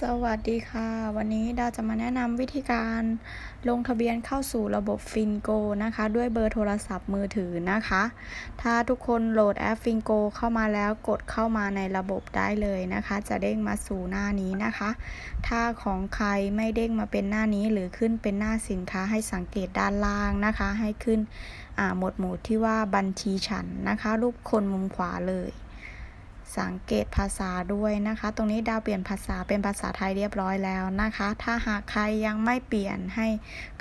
สวัสดีค่ะ วันนี้ดาจะมาแนะนำวิธีการลงทะเบียนเข้าสู่ระบบฟินโกนะคะ ด้วยเบอร์โทรศัพท์มือถือนะคะ ถ้าทุกคนโหลดแอปฟินโกเข้ามาแล้วกดเข้ามาในระบบได้เลยนะคะ จะเด้งมาสู่หน้านี้นะคะ ถ้าของใครไม่เด้งมาเป็นหน้านี้หรือขึ้นเป็นหน้าสินค้าให้สังเกตด้านล่างนะคะ ให้ขึ้นหมวดหมู่ที่ว่าบัญชีฉันนะคะ รูปคนมุมขวาเลย สังเกตภาษาด้วยนะคะ ตรงนี้ดาวเปลี่ยนภาษาเป็นภาษาไทยเรียบร้อยแล้วนะคะ ถ้าหากใครยังไม่เปลี่ยนให้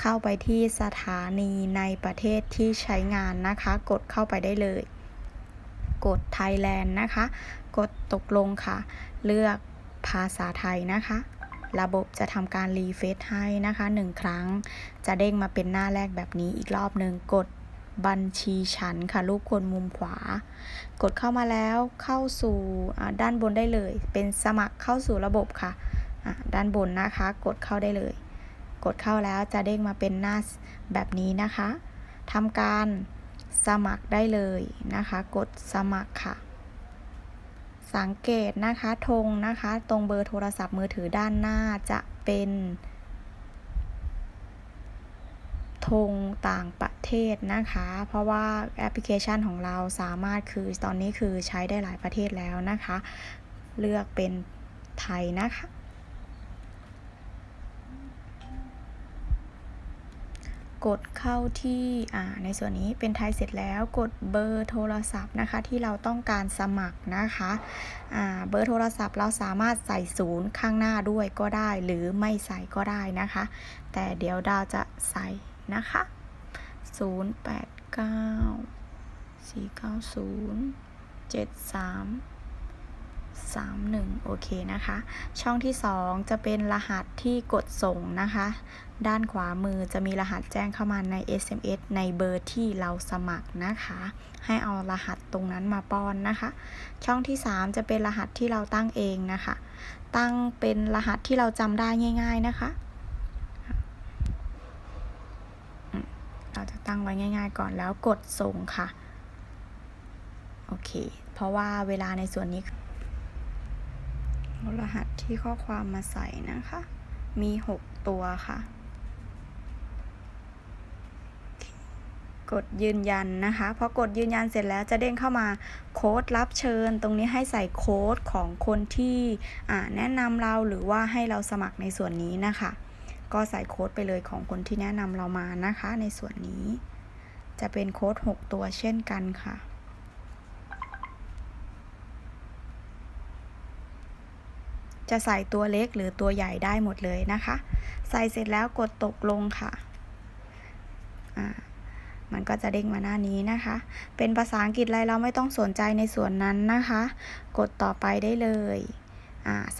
เข้าไปที่สถานีในประเทศที่ใช้งานนะคะ กดเข้าไปได้เลย กดไทยแลนด์นะคะ กดตกลงค่ะ เลือกภาษาไทยนะคะ ระบบจะทำการรีเฟซให้นะคะหนึ่งครั้ง จะเด้งมาเป็นหน้าแรกแบบนี้อีกรอบหนึ่งกด บัญชีฉันค่ะรูปคนมุมขวา กดเข้ามาแล้วเข้าสู่ด้านบนได้เลย เป็นสมัครเข้าสู่ระบบค่ะด้านบนนะคะ กดเข้าได้เลย กดเข้าแล้วจะเด้งมาเป็นหน้าแบบนี้นะคะทำการสมัครได้เลยนะคะ กดสมัครค่ะ สังเกตนะคะธงนะคะ ตรงเบอร์โทรศัพท์มือถือด้านหน้าจะเป็น ธงต่างประเทศนะคะ เพราะว่าแอปพลิเคชันของเราสามารถคือตอนนี้คือใช้ได้หลายประเทศแล้วนะคะ เลือกเป็นไทยนะคะ กดเข้าที่ในส่วนนี้เป็นไทยเสร็จแล้วกดเบอร์โทรศัพท์นะคะที่เราต้องการสมัครนะคะเบอร์โทรศัพท์เราสามารถใส่ศูนย์ข้างหน้าด้วยก็ได้ หรือไม่ใส่ก็ได้นะคะ แต่เดี๋ยวดาวจะใส่ นะคะ 0 8 9 4 9 0 7 3 3 1 โอเคนะคะ ช่องที่ 2 จะเป็นรหัสที่กดส่งนะคะ ด้านขวามือจะมีรหัสแจ้งเข้ามาใน SMS ในเบอร์ที่เราสมัครนะคะ ให้เอารหัสตรงนั้นมาป้อนนะคะ ช่องที่ 3 จะเป็นรหัสที่เราตั้งเองนะคะ ตั้งเป็นรหัสที่เราจำได้ง่าย ๆนะคะ เราจะตั้งไว้ง่าย ๆ ก่อนแล้วกดส่งค่ะ โอเค เพราะว่าเวลาในส่วนนี้รหัสที่ข้อความมาใส่นะคะ มี 6 ตัวค่ะ กดยืนยันนะคะพอกดยืนยันเสร็จแล้วจะเด้งเข้ามาโค้ดรับเชิญ ตรงนี้ให้ใส่โค้ดของคนที่แนะนำเราหรือว่าให้เราสมัครในส่วนนี้นะคะ ก็ใส่โค้ดไปเลยของคนที่แนะนำเรามานะคะ ในส่วนนี้ จะเป็นโค้ด 6 ตัวเช่นกันค่ะ จะใส่ตัวเล็กหรือตัวใหญ่ได้หมดเลยนะคะ ใส่เสร็จแล้วกดตกลงค่ะมันก็จะเด้งมาหน้านี้นะคะ เป็นภาษาอังกฤษอะไรเราไม่ต้องสนใจในส่วนนั้นนะคะ กดต่อไปได้เลย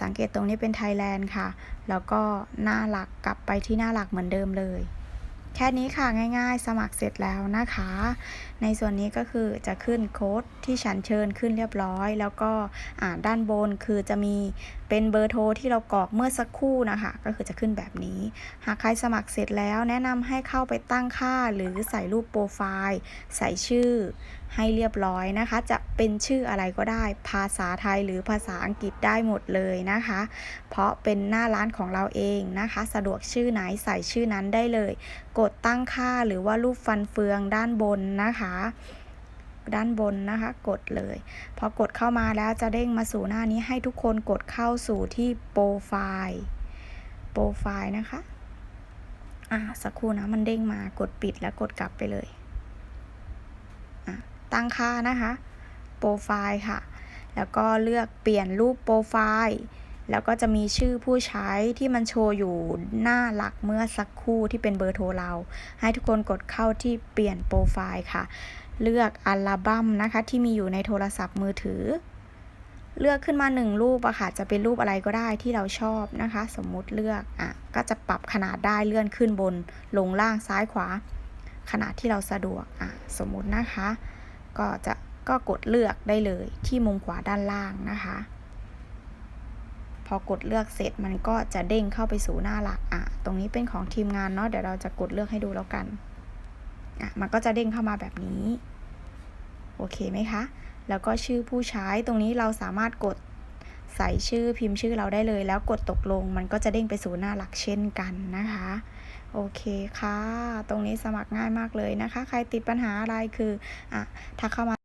สังเกตตรงนี้เป็นไทยแลนด์ค่ะ แล้วก็หน้าหลักกลับไปที่หน้าหลักเหมือนเดิมเลย แค่นี้ค่ะง่ายๆ สมัครเสร็จแล้วนะคะ ในส่วนนี้ก็คือจะขึ้นโค้ดที่ฉันเชิญขึ้นเรียบร้อย แล้วก็ด้านบนคือจะมี เป็นเบอร์โทรที่เรากรอกเมื่อสักครู่นะคะ ก็คือจะขึ้นแบบนี้ หากใครสมัครเสร็จแล้วแนะนำให้เข้าไปตั้งค่าหรือใส่รูปโปรไฟล์ ใส่ชื่อให้เรียบร้อยนะคะ จะเป็นชื่ออะไรก็ได้ ภาษาไทยหรือภาษาอังกฤษได้หมดเลยนะคะ เพราะเป็นหน้าร้านของเราเองนะคะ สะดวกชื่อไหนใส่ชื่อนั้นได้เลย กดตั้งค่าหรือว่ารูปฟันเฟืองด้านบนนะคะ ด้านบนนะคะ กดเลย พอกดเข้ามาแล้วจะเด้งมาสู่หน้านี้ให้ทุกคนกดเข้าสู่ที่โปรไฟล์โปรไฟล์นะคะอ่าสักครู่นะมันเด้งมากดปิดแล้วกดกลับไปเลยอะตั้งค่านะคะโปรไฟล์ค่ะ แล้วก็เลือกเปลี่ยนรูปโปรไฟล์แล้วก็จะมีชื่อผู้ใช้ที่มันโชว์อยู่หน้าหลักเมื่อสักครู่ที่เป็นเบอร์โทรเรา ให้ทุกคนกดเข้าที่เปลี่ยนโปรไฟล์ค่ะ เลือกอัลบั้มนะคะ ที่มีอยู่ในโทรศัพท์มือถือ เลือกขึ้นมาหนึ่งรูปอะค่ะ จะเป็นรูปอะไรก็ได้ที่เราชอบนะคะ สมมุติเลือกอะก็จะปรับขนาดได้เลื่อนขึ้นบน ลงล่างซ้ายขวา ขนาดที่เราสะดวกอะสมมุตินะคะ ก็จะก็กดเลือกได้เลยที่มุมขวาด้านล่างนะคะ พอกดเลือกเสร็จมันก็จะเด้งเข้าไปสู่หน้าหลักอะตรงนี้เป็นของทีมงานเนาะเดี๋ยวเราจะกดเลือกให้ดูแล้วกัน อะมันก็จะเด้งเข้ามาแบบนี้ โอเคไหมคะ แล้วก็ชื่อผู้ใช้ตรงนี้เราสามารถกดใส่ชื่อพิมพ์ชื่อเราได้เลย แล้วกดตกลง มันก็จะเด้งไปสู่หน้าหลักเช่นกันนะคะ โอเคค่ะ ตรงนี้สมัครง่ายมากเลยนะคะ ใครติดปัญหาอะไรคืออะถ้าเข้ามา